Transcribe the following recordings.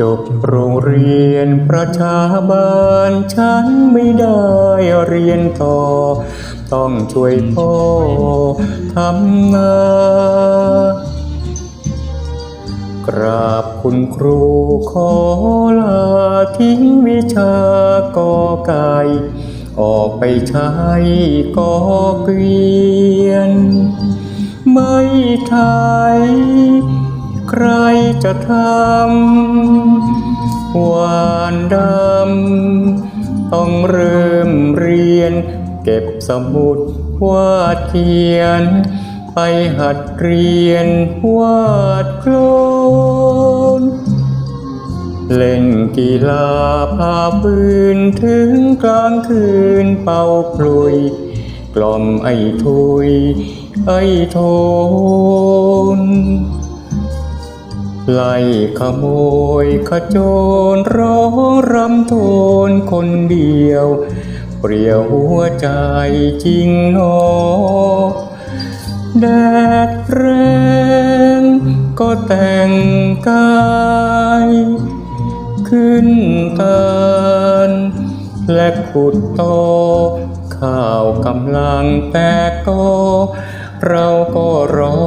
จบโรงเรียนประชาบาลฉันไม่ได้เรียนต่อ ต้องช่วยพ่อทำนา กราบคุณครูขอลาทิ้งวิชากอไก่ออกไปใช้กอเกวียน ไม่ไทยใครจะทำหวานดำต้องเริ่มเรียน เก็บสมุดวาดเขียน ไปหัดเรียนวาดโคลนเล่นกีฬาพาปืนถึงกลางคืนเป่าคลุย กล่อมไอ้ทุย ไอ้โทนไล่ขโมยขโจรร้องรำโทนคนเดียว เปรียวหัวใจจริงหนอ แดดแรงก็แต่งกาย ขึ้นตานและขุดโต ข้าวกำลังแตกกอเราก็รอ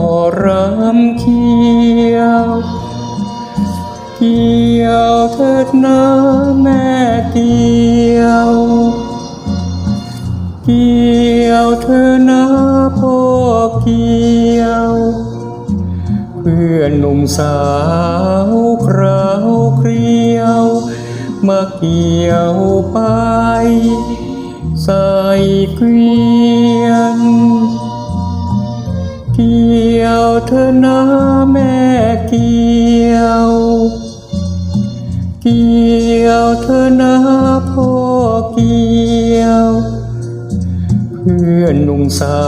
รำเคียวเกี่ยวเถิดนะแม่เกี่ยว เกี่ยวเธอนะพ่อ เที่ยว เพื่อนหนุ่มสาวคราวเครียว มาเกี่ยวไป ใส่เกวียน เกี่ยวเธอนะ อนหนุ่มสา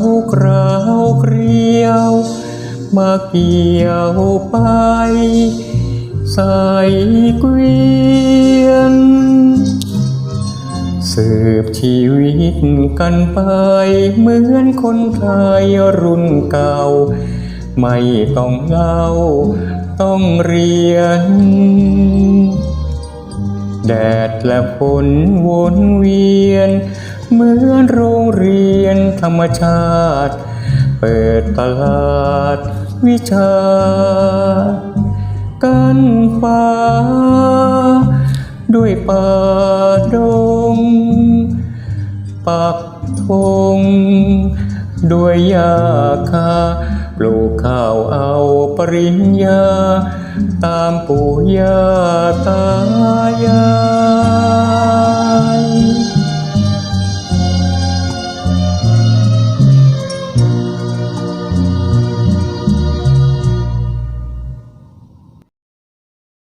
วคราวเครียว มาเกี่ยวไป ใส่เกวียนสืบชีวิตกันไป เหมือนคนไทยรุ่นเก่า ไม่ต้องเล่า ต้องเรียน แดดและฝนวนเวียน เหมือนโรงเรียนธรรมชาติ เปิดตลาดวิชา กันฟ้า ด้วยป่าดง ปักธงด้วยยาคาปลูกข้าวเอาปริญญา ตามปู่ย่าตายาย